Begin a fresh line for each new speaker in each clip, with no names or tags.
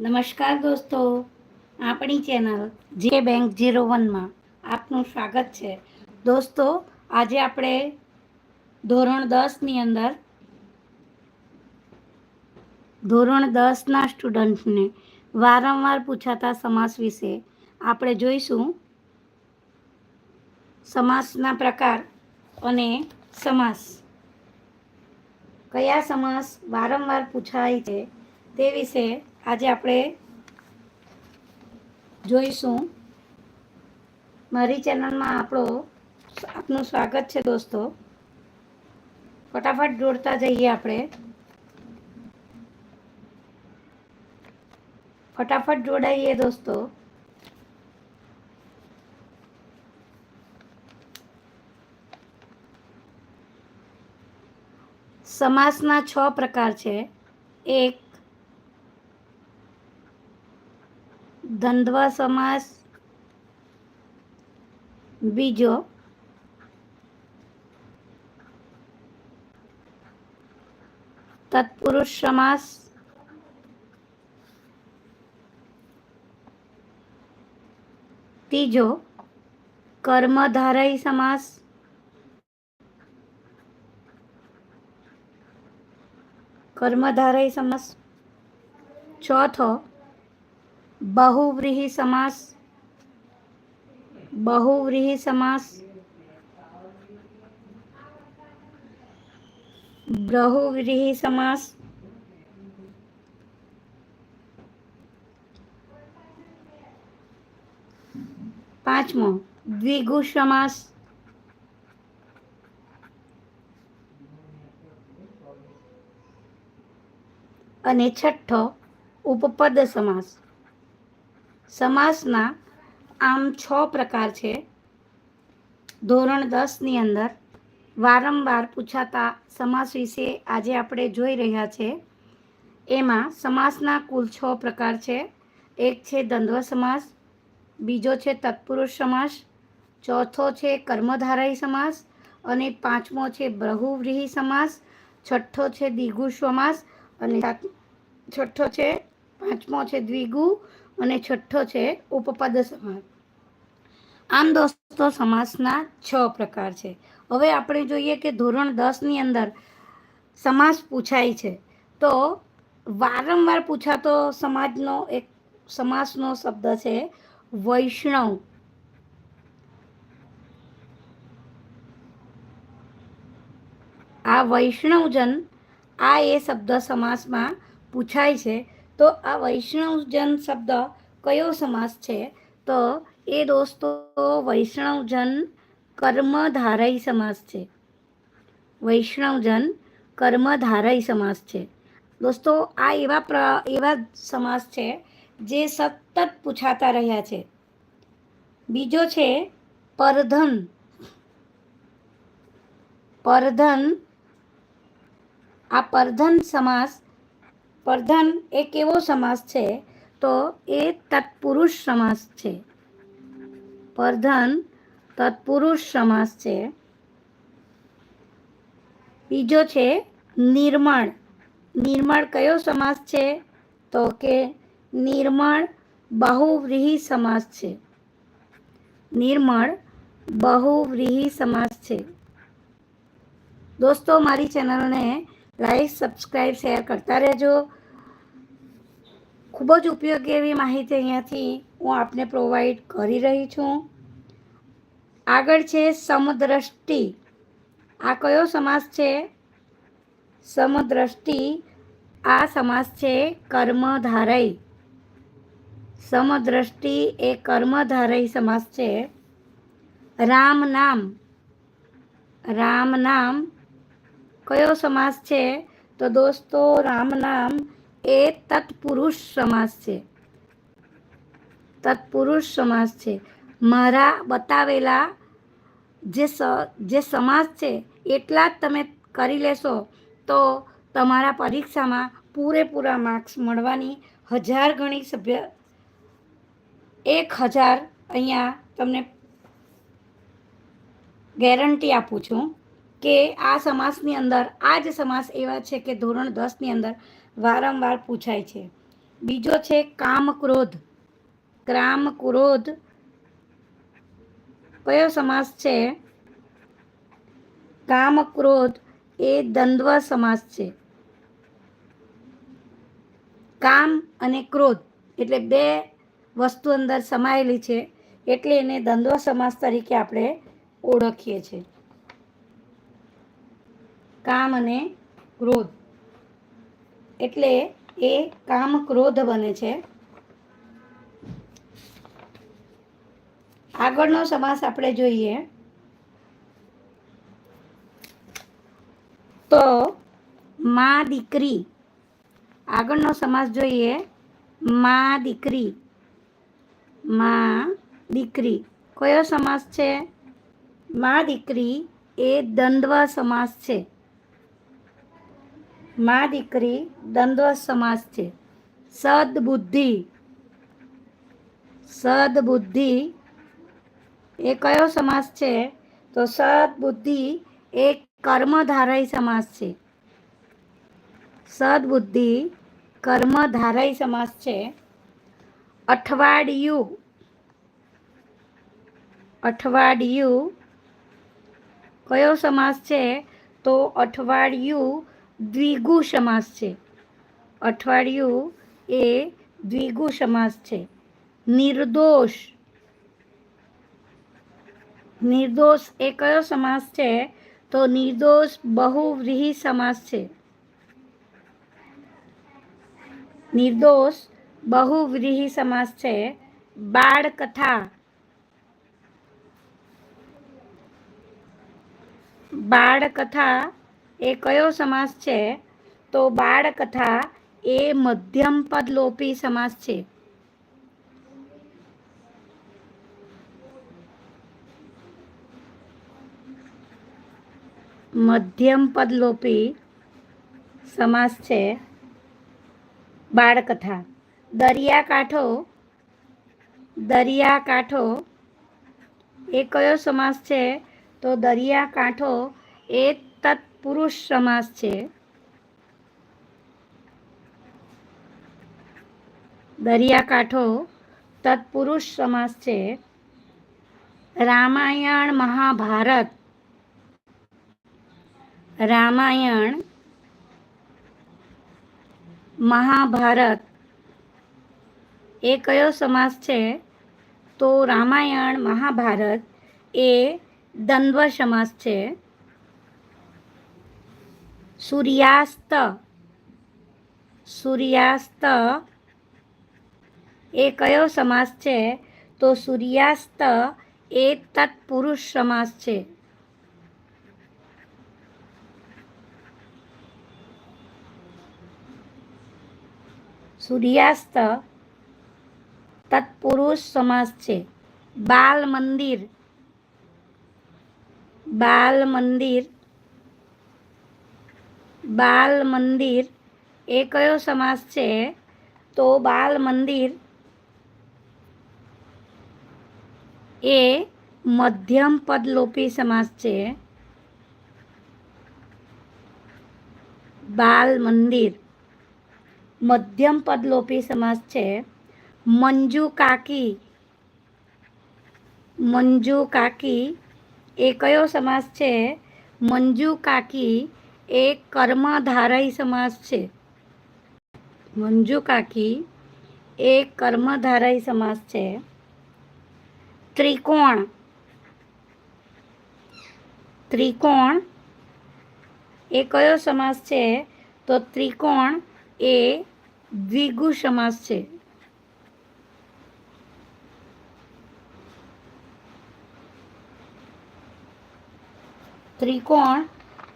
નમસ્કાર દોસ્તો, આપણી ચેનલ જે બેંક ઝીરો વનમાં આપનું સ્વાગત છે. દોસ્તો, આજે આપણે ધોરણ દસની અંદર ધોરણ દસના સ્ટુડન્ટ્સને વારંવાર પૂછાતા સમાસ વિશે આપણે જોઈશું. સમાસના પ્રકાર અને સમાસ. કયા સમાસ વારંવાર પૂછાય છે તે વિશે આજે આપણે જોઈશું. મારી ચેનલમાં આપણો આપનું સ્વાગત છે દોસ્તો. ફટાફટ જોડતા જઈએ આપણે. ફટાફટ જોડાઈએ દોસ્તો. સમાસના છ પ્રકાર છે. એક દ્વંદ્વ સમાસ. બીજો. તત્પુરુષ સમાસ. ત્રીજો. કર્મધારય સમાસ. કર્મધારય સમાસ. ચોથો. બહુવ્રીહી સમાસ બહુવ્રીહી સમાસ બહુવ્રીહી સમાસ પાંચમો દ્વિગુ સમાસ અને છઠ્ઠો ઉપપદ સમાસ. સમાસના આમ છ પ્રકાર છે. ધોરણ દસની અંદર વારંવાર પૂછાતા સમાસ વિશે આજે આપણે જોઈ રહ્યા છે. એમાં સમાસના કુલ છ પ્રકાર છે. એક છે દ્વંદ્વ સમાસ, બીજો છે તત્પુરુષ સમાસ, ચોથો છે કર્મધારય સમાસ અને પાંચમો છે બ્રહુવ્રીહિ સમાસ, છઠ્ઠો છે દ્વિગુ સમાસ અને છઠ્ઠો છે પાંચમો છે દ્વિગુ અને છઠ્ઠો છે ઉપપદ સમાસ. આમ દોસ્તો, સમાસના છ પ્રકાર છે. હવે આપણે જોઈએ કે ધોરણ દસની અંદર સમાસ પૂછાય છે. તો વારંવાર પૂછાતો સમાજનો એક સમાસનો શબ્દ છે વૈષ્ણવ. આ વૈષ્ણવજન આ એ શબ્દ સમાસમાં પૂછાય છે તો આ વૈષ્ણવજન શબ્દ કયો સમાસ છે? તો એ દોસ્તો, વૈષ્ણવજન કર્મધારય સમાસ છે. વૈષ્ણવજન કર્મધારય સમાસ છે. દોસ્તો, આ એવા પ્ર, એવા સમાસ છે જે સતત પૂછાતા રહ્યા છે. બીજો છે પરધન. પરધન, આ પરધન સમાસ પરધન એ કેવો સમાસ છે? તો એ તત્પુરુષ સમાસ છે. પરધન તત્પુરુષ સમાસ છે. બીજો છે નિર્મળ. નિર્મળ કયો સમાસ છે? તો કે નિર્મળ બહુવ્રીહી સમાસ છે. નિર્મળ બહુવ્રીહી સમાસ છે. દોસ્તો, મારી ચેનલને લાઈક સબસ્ક્રાઈબ શેર કરતા રહેજો. ખૂબ જ ઉપયોગી એવી માહિતી અહીંયાથી હું આપને પ્રોવાઈડ કરી રહી છું. આગળ છે સમદ્રષ્ટિ. આ કયો સમાસ છે? સમદ્રષ્ટિ. આ સમાસ છે કર્મધારય. સમદ્રષ્ટિ એ કર્મધારય સમાસ છે. રામ નામ. રામ નામ કયો સમાસ છે? તો દોસ્તો, રામ નામ એ તત્પુરુષ સમાસ છે. તત્પુરુષ સમાસ છે. મારા બતાવેલા જે સ, જે સમાસ છે, એટલા જ તમે કરી લેશો, તો તમારા પરીક્ષામાં પૂરેપૂરા માર્ક્સ મળવાની હજાર ગણી સભ્ય, એક હજાર અહીંયા તમને ગેરંટી આપું છું. કે આ સમાસની અંદર, આ જ સમાસ એવા છે કે ધોરણ દસની અંદર વારંવાર પૂછાય છે. બીજો છે કામ ક્રોધ ક્રામ ક્રોધ કયો સમાસ છે? કામ ક્રોધ એ દ્વંદ્વ સમાસ છે. કામ અને ક્રોધ એટલે બે વસ્તુ અંદર સમાયેલી છે, એટલે એને દ્વંદ્વ સમાસ તરીકે આપણે ઓળખીએ છીએ. કામ અને ક્રોધ. એટલે એ કામ ક્રોધ બને છે. આગળનો સમાસ આપણે જોઈએ. તો માં દીકરી. આગળનો સમાસ જોઈએ. માં દીકરી. માં દીકરી. કયો સમાસ છે? માં દીકરી એ દ્વંદ્વ સમાસ છે. માં દીકરી દ્વંદ્વ સમાસ છે. સદબુદ્ધિ. સદબુદ્ધિ એ કયો સમાસ છે? તો સદબુદ્ધિ એ કર્મધારય સમાસ છે. સદબુદ્ધિ કર્મધારય સમાસ છે. અઠવાડિયું. અઠવાડિયું કયો સમાસ છે? તો અઠવાડિયું દ્વિગુ સમાસ છે. અઠવાડિયું એ દ્વિગુ સમાસ છે. નિર્દોષ. નિર્દોષ એ કયો સમાસ છે? તો નિર્દોષ બહુવ્રીહી સમાસ છે. નિર્દોષ બહુવ્રીહી સમાસ છે. બાળકથા. બાળકથા એ કયો સમાસ છે? તો બાળકથા એ મધ્યમ પદ લોપી સમાસ છે. મધ્યમ પદ લોપી સમાસ છે બાળકથા. દરિયાકાંઠો દરિયાકાંઠો એ કયો સમાસ છે? તો દરિયાકાંઠો એ તત્પુરુષ સમાસ છે. દરિયાકાંઠો તત્પુરુષ સમાસ છે. રામાયણ મહાભારત. રામાયણ મહાભારત. એ કયો સમાસ છે? તો રામાયણ મહાભારત એ દ્વંદ્વ સમાસ છે. સૂર્યાસ્ત. સૂર્યાસ્ત એ કયો સમાસ છે? તો સૂર્યાસ્ત એ તત્પુરુષ સમાસ છે. સૂર્યાસ્ત તત્પુરુષ સમાસ છે. બાલ મંદિર બાલ મંદિર બાલ મંદિર એ કયો સમાસ છે? તો બાલ મંદિર એ મધ્યમ પદલોપી સમાસ છે. બાલ મંદિર મધ્યમ પદલોપી સમાસ છે. મંજુ કાકી મંજુ કાકી એ કયો સમાસ છે? મંજુ કાકી એ કર્મધારય સમાસ છે. મંજુ કાકી એ કર્મધારય સમાસ છે. ત્રિકોણ. ત્રિકોણ એ કયો સમાસ છે? તો ત્રિકોણ એ દ્વિગુ સમાસ છે. ત્રિકોણ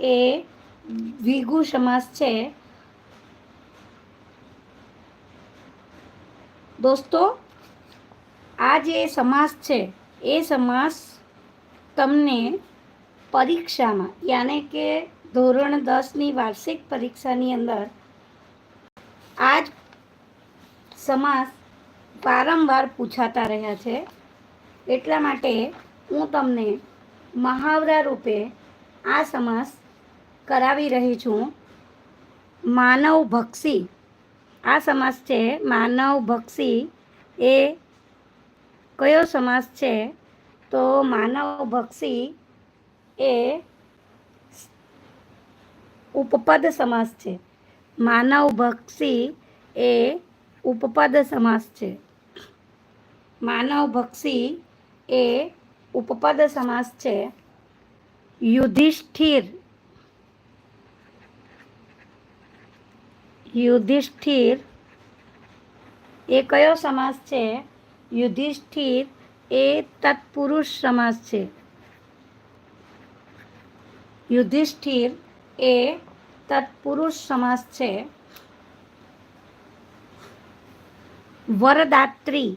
એ દ્વિગુ સમાસ છે. દોસ્તો, આ જે સમાસ છે, એ સમાસ તમને પરીક્ષામાં, યાને કે ધોરણ દસની વાર્ષિક પરીક્ષાની અંદર, આ જ સમાસ વારંવાર પૂછાતા રહ્યા છે. એટલા માટે હું તમને મહાવરા રૂપે આ સમાસ કરાવી રહી છું. માનવ ભક્ષી. આ સમાસ છે, માનવ ભક્ષી એ કયો સમાસ છે? તો માનવ ભક્ષી એ ઉપપદ સમાસ છે. માનવ ભક્ષી એ ઉપપદ સમાસ છે. માનવ ભક્ષી એ ઉપપદ સમાસ છે. યુધિષ્ઠિર યુધિષ્ઠિર એ કયો સમાસ છે? યુધિષ્ઠિર એ તત્પુરુષ સમાસ છે. યુધિષ્ઠિર એ તત્પુરુષ સમાસ છે. વરદાત્રી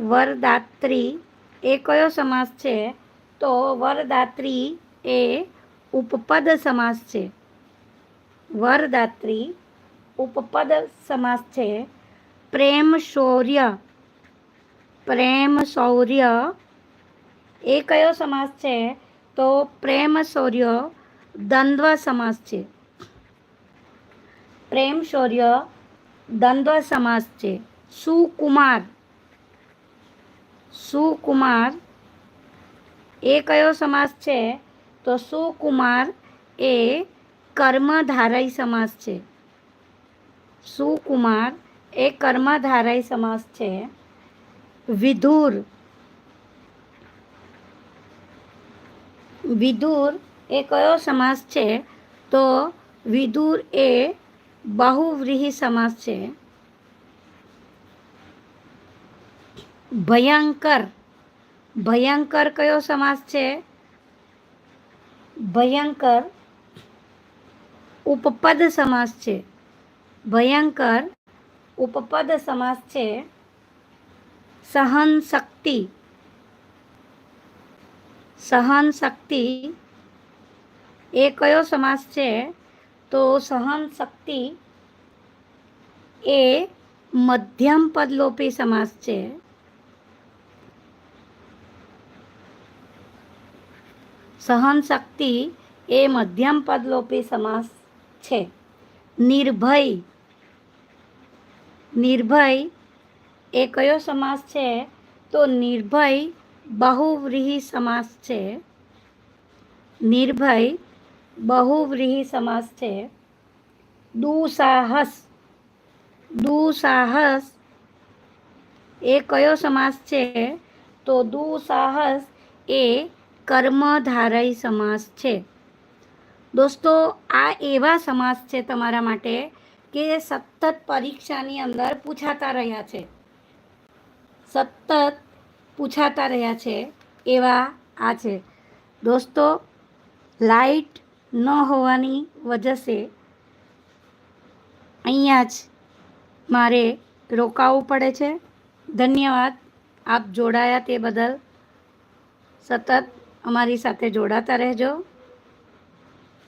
વરદાત્રી એ કયો સમાસ છે? તો વરદાત્રી એ ઉપપદ સમાસ છે. વરદાત્રી ઉપપદ સમાસ છે પ્રેમ શૌર્ય પ્રેમ શૌર્ય એ કયો સમાસ છે તો પ્રેમ શૌર્ય દ્વંદ્વ સમાસ છે પ્રેમ શૌર્ય દ્વંદ્વ સમાસ છે સુકુમાર સુકુમાર એ કયો સમાસ છે તો સુકુમાર એ કર્મધારય સમાસ છે. સુકુમાર એ કર્મધારય સમાસ છે. વિધુર વિધુર એ કયો સમાસ છે? તો વિદુર એ બહુવ્રીહી સમાસ છે. ભયંકર ભયંકર કયો સમાસ છે? ભયંકર ઉપપદ સમાસ છે. ભયંકર ઉપપદ સમાસ છે. સહન શક્તિ સહન શક્તિ એ કયો સમાસ છે? તો સહન શક્તિ એ મધ્યમ પદલોપી સમાસ છે. સહન શક્તિ એ મધ્યમ પદલોપી સમાસ છે. નિર્ભય. નિર્ભય એ કયો સમાસ છે? તો નિર્ભય બહુવ્રીહી સમાસ છે. નિર્ભય બહુવ્રીહી સમાસ છે. દુસાહસ. દુસાહસ એ કયો સમાસ છે? તો દુસાહસ એ કર્મધારય સમાસ છે. દોસ્તો, આ એવા સમાસ છે તમારા માટે કે સતત પરીક્ષાની અંદર પૂછાતા રહ્યા છે. સતત પૂછાતા રહ્યા છે એવા આ છે. દોસ્તો, લાઈટ ન હોવાની વજસે અહીંયા જ મારે રોકાવું પડે છે. ધન્યવાદ, આપ જોડાયા તે બદલ. સતત અમારી સાથે જોડાતા રહેજો.